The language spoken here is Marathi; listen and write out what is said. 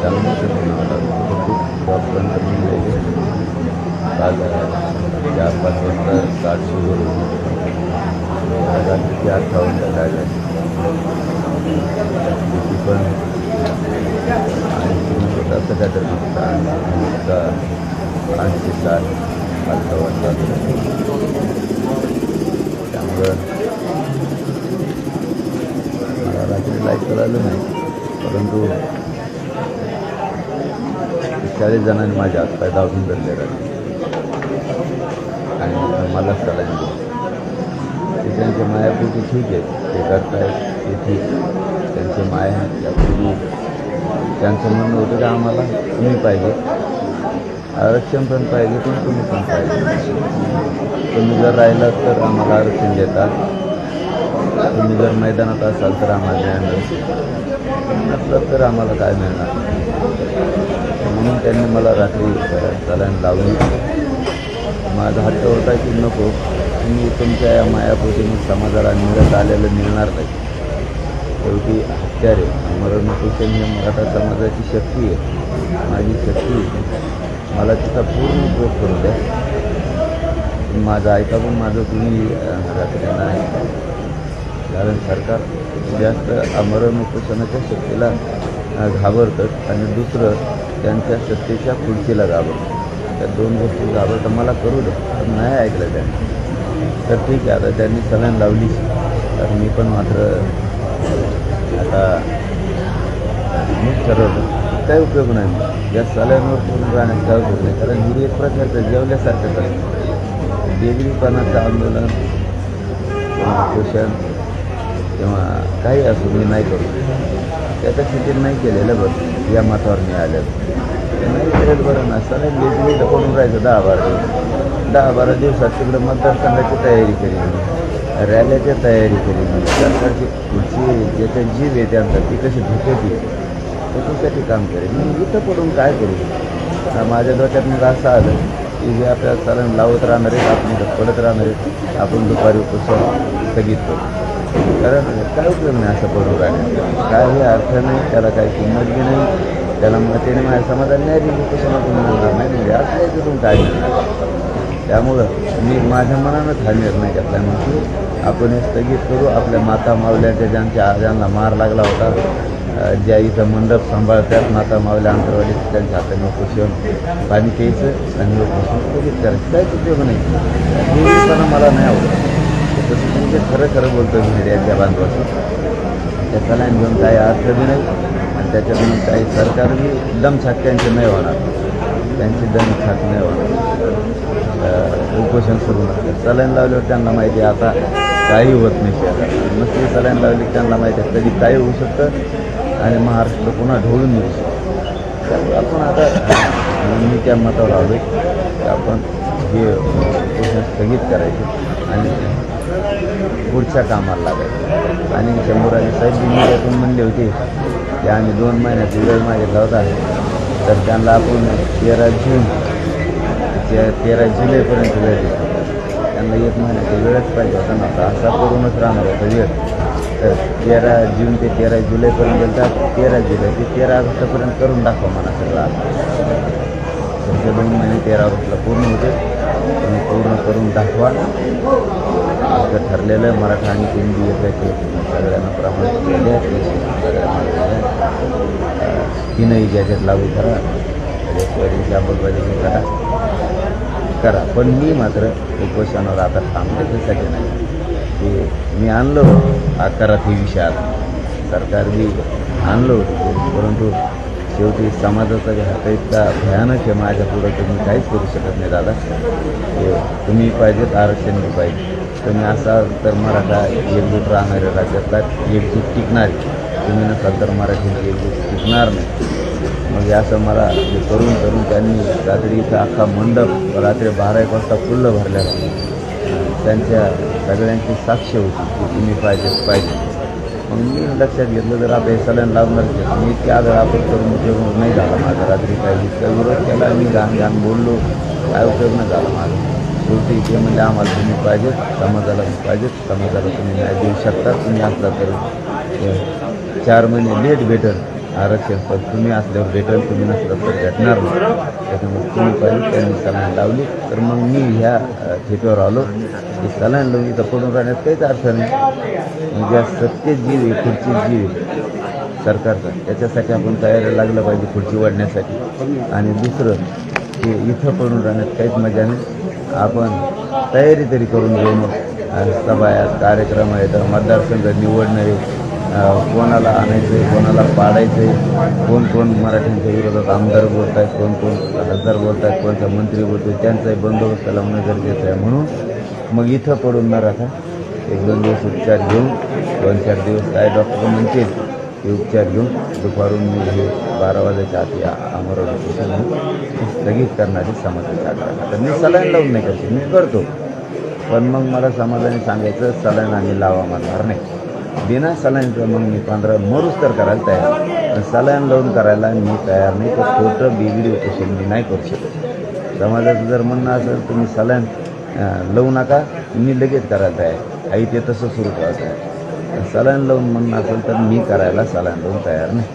त्यामुळे ते मला खूप जॉबपर्यंत मिळले काल चार पाच वाजता कार्ड सुरू होतं रात्रीची अठ्ठावन्न लागले ती पण आणि असं काय तर ऐंशी साठ पाच वाजता त्यामुळं मला रात्री लाइट कळालं नाही परंतु चाळीस जणांनी माझ्या हातपाय दाबून धरले आणि मला मलाच चालायला दिलं. ते त्यांच्या मायापोटी ठीक आहे. ते करतायत. ते ठीक त्यांचे माया त्यापूर्वी त्यांचं म्हणणं होतं की आम्हाला तुम्ही पाहिजे. आरक्षण पण पाहिजे पण तुम्ही पण पाहिजे. तुम्ही जर राहिलात तर आम्हाला आरक्षण देतात. तुम्ही जर मैदानात असाल तर आम्हाला न्याय मिळेल नसलं तर आम्हाला काय मिळणार? म्हणून त्यांनी मला रात्री सलाईन लावली. माझा हट्ट होता की नको तुम्ही तुमच्या या मायापोटी समाजाला मिळत आलेलं मिळणार नाही. शेवटी हत्यारे मरणोपोषण हे मराठा समाजाची शक्ती आहे. माझी शक्ती मला तिचा पूर्ण उपयोग करू द्या. माझं ऐका पण माझं तुम्ही अं, रात्री नाही कारण सरकार जास्त अमरण उपोषणाच्या शक्तीला घाबरतात घाबरतं. आणि दुसरं त्यांच्या सत्तेच्या खुर्चीला घाबरतं त्या दोन गोष्टी घाबरतं मला करू दे पण नाही ऐकलं त्यांनी. तर ठीक आहे आता त्यांनी सलाईन लावली. तर मी पण मात्र आता मी ठरवलं काही उपयोग नाही या सलाईनवर पूर्ण राहण्यात काय उपयोग नाही. कारण ही एक प्रकारचं जेवल्यासारखं करतं बेगरीपणाचं आंदोलन किंवा पोषण तेव्हा काही असो मी नाही करू. त्याच्यासाठी नाही केलेलं बरं या मतावर मी आलं नाही केलेलं बरं ना सगळ्या मी पडून राहायचं दहा बारा दिवस. दहा बारा दिवसात तिकडं मतदारसंघाची तयारी केली मी. रॅल्याची तयारी केली मी. सरकारची पुढची ज्याचा जीव आहे त्यांचा ती कशी भेटेची त्याच्यासाठी काम करेल मी इथं पडून काय करू? माझ्या डोक्यात मग असं आलं की हे आपल्या चालन लावत राहणार आहेत आपण पडत राहणार आहेत. आपण दुपारी उपस्थित स्थगित करू कारण काय उपयोग नाही असं पडून राहण्यात काही अर्थ नाही त्याला काही किंमत बी नाही त्याला मग त्याने माझ्या समाजाला नाही दिली कशाला मिळणार नाही. म्हणजे असं आहे तिथून काय मिळणार त्यामुळं मी माझ्या मनानंच हा निर्णय घेतला. म्हणजे आपण हे स्थगित करू आपल्या माता मावल्याच्या ज्यांच्या ज्यांना मार लागला होता ज्या इथं मंडप सांभाळतात माता मावल्या अंतरवाडी त्यांच्या हाताने उपोषण पाणी प्यायचं आणि उपोषण स्थगित करायचं. काहीच उपयोग नाही. हे मला नाही आवडत. म्हणजे खरं खरं बोलतो मी मीडियाच्या बांधवाचं त्या कलान घेऊन काही अर्थ बी नाही आणि त्याच्यातून काही सरकार बी दमछाक त्यांचे नाही होणार. त्यांची दमछाक नाही होणार. उपोषण सुरू नसतं सलाईन लावल्यावर त्यांना माहिती आहे आता काही होत नाही शेतात. नसली सलाईन लावली त्यांना माहिती आहे कधी काही होऊ शकतं आणि महाराष्ट्र पुन्हा ढवळून येऊ शकतं. त्यामुळे आपण आता मी त्या मतावर आलो की आपण हे उपोषण स्थगित करायचे आणि पुढच्या कामाला लागायचं. आणि शंभूराजे साहेब मीडियातून म्हणले होते की आम्ही दोन महिन्यात वेळ मागितला होता तर त्यांना आपण तेरा जून ते तेरा जुलैपर्यंत वेळ देतो. त्यांना एक महिन्याचा वेळच पाहिजे होता नव्हता असा करूनच राहणार होता वेळ. तर तेरा जून ते तेरा जुलैपर्यंत गेलं तेरा जुलै ते तेरा ऑगस्टपर्यंत करून दाखवा मला सगळं. आता दोन महिने तेरा ऑगस्टला पूर्ण होते. तुम्ही पूर्ण करून दाखवा. असं ठरलेलं आहे मराठा आणि हिंदी याच्याचे सगळ्यांना प्रमाणित केले. आहे सगळ्यांना तीनही ज्याच्यात लागू करा. त्याच्याशिवाय अंमलबजावणी करा. करा. पण मी मात्र उपोषणावर आता थांबले त्यासाठी नाही. की मी आणलो आकारात हे विषय आला सरकार बी आणलं परंतु शेवटी समाजाचा जे हात इतका भयानक आहे माझ्या पुढं तुम्ही काहीच करू शकत नाही दादा. हे तुम्ही पाहिजेत आरक्षण बी पाहिजे. तुम्ही असाल तर मराठा एकजूट राहणाऱ्या राज्यातला एकजूट टिकणार तुम्ही नसाल तर मराठीची एकजूट टिकणार नाही. मग असं मला हे करून करून त्यांनी रात्रीचा अख्खा मंडप रात्री बारा एक वाजता फुल्लं भरल्या. त्यांच्या सगळ्यांची साक्ष होती की तुम्ही पाहिजे पाहिजे मी लक्षात घेतलं तर आपण सलाईन मी इतक्या वेळा आपण करून जेवण नाही झाला माझा. रात्री काही इतका विरोध केला मी घाण घाण बोललो. काय उपयोग नाही झाला माझा. शेवटी ते म्हणजे आम्हाला तुम्ही पाहिजेत समाजाला पाहिजेत. समाजाला तुम्ही न्याय देऊ शकता तुम्ही असला तर चार महिने लेट भेटल. आरक्षण पण तुम्ही असल्यावर भेटेल तुम्ही नसलं तर भेटणार नाही. त्याच्यामुळे तुम्ही पाहिजे त्यांनी सलाईन लावली. तर मग मी ह्या अ, आलो. की सलाईन लावली इथं पडून राहण्यात काहीच अर्थ नाही. म्हणजे या सत्य जीव आहे खुर्ची जीव आहे सरकारचा. त्याच्यासाठी आपण तयारी लागलं पाहिजे खुर्ची वाढण्यासाठी आणि दुसरं की इथं पडून राहण्यात काहीच मजा नाही. आपण तयारी तरी करून घेऊ मग. सभा आहेत कार्यक्रम आहेत मतदारसंघ निवडणं आहे. कोणाला आणायचं आहे कोणाला पाडायचं आहे कोण कोण मराठ्यांच्या विरोधात आमदार बोलत आहेत कोण कोण खासदार बोलत आहेत कोणता मंत्री बोलतो त्यांचाही बंदोबस्त लावणं गरजेचं आहे. म्हणून मग इथं पडून न राहता एक दोन दिवस उपचार घेऊन दोन चार दिवस काय डॉक्टर म्हणतील ते उपचार घेऊन दुपारून मी हे बारा वाजायच्या आधी या अमरावती स्थगित करणारी समाजाची आग्रह तर मी सलाईन लावून नाही करते मी करतो. पण मग मला समाजाने सांगायचं सलाईन आम्ही लावा म्हणणार नाही. बिना सलाईनचं मग मी पांढरा मरूच तर करायला तयार पण सलाईन लावून करायला मी तयार नाही तर खोटं बिगडी उपोषण मी नाही करू शकत. समाजाचं जर म्हणणं असेल तुम्ही सलाईन लावू नका मी लगेच करायला तयार आहे. आई ते तसं सुरू करायचं आहे. सलाईन लावून म्हणणं असेल तर मी करायला सलाईन लावून तयार नाही.